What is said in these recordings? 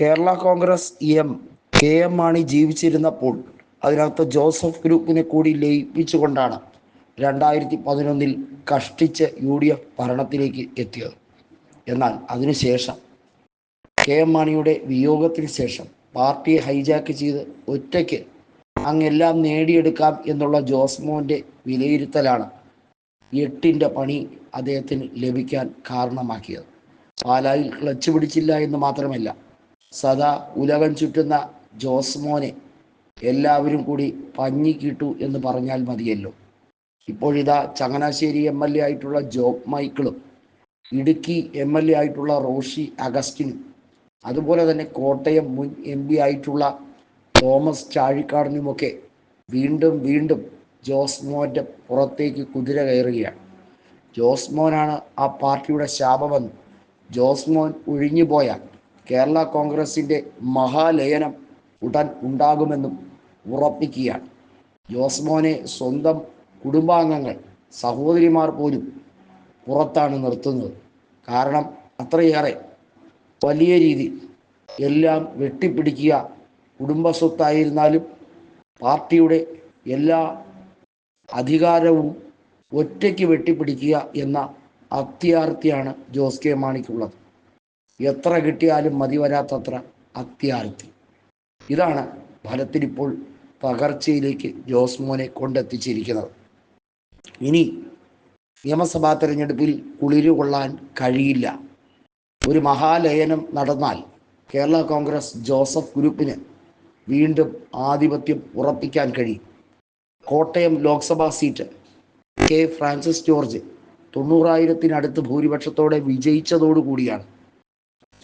Kerala Congress M K M Mani ജീവിച്ചിരുന്നപ്പോൾ അതിനകത്ത് Joseph ഗ്രൂപ്പിനെ കൂടി ലയിപ്പിച്ചുകൊണ്ടാണ് രണ്ടായിരത്തി പതിനൊന്നിൽ കഷ്ടിച്ച് യു ഡി എഫ് ഭരണത്തിലേക്ക് എത്തിയത്. എന്നാൽ അതിനുശേഷം കെ എം മാണിയുടെ വിയോഗത്തിന് ശേഷം പാർട്ടിയെ ഹൈജാക്ക് ചെയ്ത് ഒറ്റയ്ക്ക് അങ്ങെല്ലാം നേടിയെടുക്കാം എന്നുള്ള ജോസ്മോന്റെ വിലയിരുത്തലാണ് എട്ടിന്റെ പണി അദ്ദേഹത്തിന് ലഭിക്കാൻ കാരണമാക്കിയത്. പാലായിൽ ക്ലച്ച് പിടിച്ചില്ല എന്ന് മാത്രമല്ല സദാ ഉലകം ചുറ്റുന്ന ജോസ്മോനെ എല്ലാവരും കൂടി പഞ്ഞി കിട്ടു എന്ന് പറഞ്ഞാൽ മതിയല്ലോ. ഇപ്പോഴിതാ ചങ്ങനാശ്ശേരി എം എൽ എ ആയിട്ടുള്ള ജോബ് മൈക്കിളും ഇടുക്കി എം എൽ എ ആയിട്ടുള്ള റോഷി അഗസ്റ്റിനും അതുപോലെ തന്നെ കോട്ടയം മുൻ എം പി ആയിട്ടുള്ള തോമസ് ചാഴിക്കാടിനുമൊക്കെ വീണ്ടും വീണ്ടും ജോസ്മോന്റെ പുറത്തേക്ക് കുതിര കയറുകയാണ്. ജോസ്മോനാണ് ആ പാർട്ടിയുടെ ശാപമെന്ന് ജോസ്മോൻ ഒഴിഞ്ഞു പോയാൽ കേരള കോൺഗ്രസിന്റെ മഹാലയനം ഉടൻ ഉണ്ടാകുമെന്നും ഉറപ്പിക്കുകയാണ്. ജോസ്മോനെ സ്വന്തം കുടുംബാംഗങ്ങൾ സഹോദരിമാർ പോലും പുറത്താണ് നിർത്തുന്നത്. കാരണം അത്രയേറെ വലിയ രീതിയിൽ എല്ലാം വെട്ടിപ്പിടിക്കുക കുടുംബസ്വത്തായിരുന്നാലും പാർട്ടിയുടെ എല്ലാ അധികാരവും ഒറ്റയ്ക്ക് വെട്ടിപ്പിടിക്കുക എന്ന അത്യാർത്തിയാണ് ജോസ് കെ മാണിക്കുള്ളത്. എത്ര കിട്ടിയാലും മതി വരാത്തത്ര അത്യാർത്തി. ഇതാണ് ഫലത്തിനിപ്പോൾ പകർച്ചയിലേക്ക് ജോസ് മോനെ കൊണ്ടെത്തിച്ചിരിക്കുന്നത്. ഇനി നിയമസഭാ തെരഞ്ഞെടുപ്പിൽ കുളിരു കൊള്ളാൻ കഴിയില്ല. ഒരു മഹാലയനം നടന്നാൽ കേരള കോൺഗ്രസ് ജോസഫ് ഗ്രൂപ്പിന് വീണ്ടും ആധിപത്യം ഉറപ്പിക്കാൻ കഴിയും. കോട്ടയം ലോക്സഭാ സീറ്റ് കെ ഫ്രാൻസിസ് ജോർജ് തൊണ്ണൂറായിരത്തിനടുത്ത് ഭൂരിപക്ഷത്തോടെ വിജയിച്ചതോടുകൂടിയാണ്.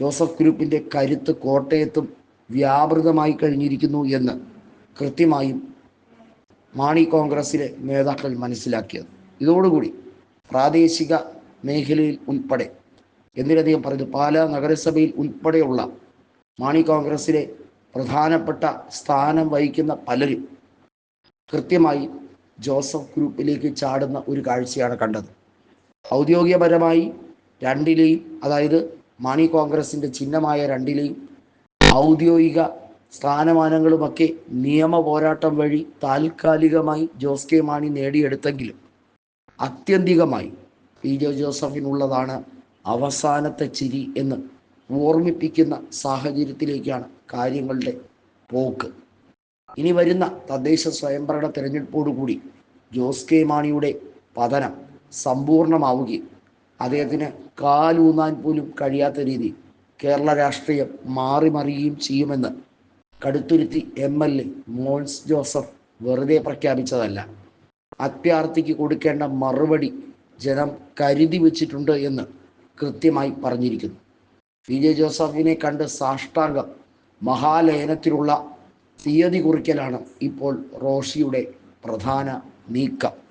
ജോസഫ് ഗ്രൂപ്പിന്റെ കരുത്ത് കോട്ടയത്തും വ്യാപൃതമായി കഴിഞ്ഞിരിക്കുന്നു എന്ന് കൃത്യമായും മാണി കോൺഗ്രസിലെ നേതാക്കൾ മനസ്സിലാക്കിയത്. ഇതോടുകൂടി പ്രാദേശിക മേഖലയിൽ ഉൾപ്പെടെ എന്തിനധികം പറഞ്ഞു പാലാ നഗരസഭയിൽ ഉൾപ്പെടെയുള്ള മാണി കോൺഗ്രസിലെ പ്രധാനപ്പെട്ട സ്ഥാനം വഹിക്കുന്ന പലരും കൃത്യമായി ജോസഫ് ഗ്രൂപ്പിലേക്ക് ചാടുന്ന ഒരു കാഴ്ചയാണ് കണ്ടത്. ഔദ്യോഗികപരമായി രണ്ടിലെയും അതായത് മാണി കോൺഗ്രസിന്റെ ചിഹ്നമായ രണ്ടിലെയും ഔദ്യോഗിക സ്ഥാനമാനങ്ങളുമൊക്കെ നിയമ പോരാട്ടം വഴി താൽക്കാലികമായി ജോസ് കെ മാണി നേടിയെടുത്തെങ്കിലും അത്യന്തികമായി പി ജെ ജോസഫിനുള്ളതാണ് അവസാനത്തെ ചിരി എന്ന് ഓർമ്മിപ്പിക്കുന്ന സാഹചര്യത്തിലേക്കാണ് കാര്യങ്ങളുടെ പോക്ക്. ഇനി വരുന്ന തദ്ദേശ സ്വയംഭരണ തെരഞ്ഞെടുപ്പോടുകൂടി ജോസ് കെ മാണിയുടെ പതനം സമ്പൂർണമാവുകയും അദ്ദേഹത്തിന് കാലൂന്നാൻ പോലും കഴിയാത്ത രീതി കേരള രാഷ്ട്രീയം മാറി മറിയുകയും ചെയ്യുമെന്ന് Kaduthuruthy M L A Mons Joseph വെറുതെ പ്രഖ്യാപിച്ചതല്ല. അത്യാർത്ഥിക്ക് കൊടുക്കേണ്ട മറുപടി ജനം കരുതി വെച്ചിട്ടുണ്ട് എന്ന് കൃത്യമായി പറഞ്ഞിരിക്കുന്നു. പി ജെ ജോസഫിനെ കണ്ട് സാഷ്ടാംഗം മഹാലയനത്തിലുള്ള തീയതി കുറിക്കലാണ് ഇപ്പോൾ റോഷിയുടെ പ്രധാന നീക്കം.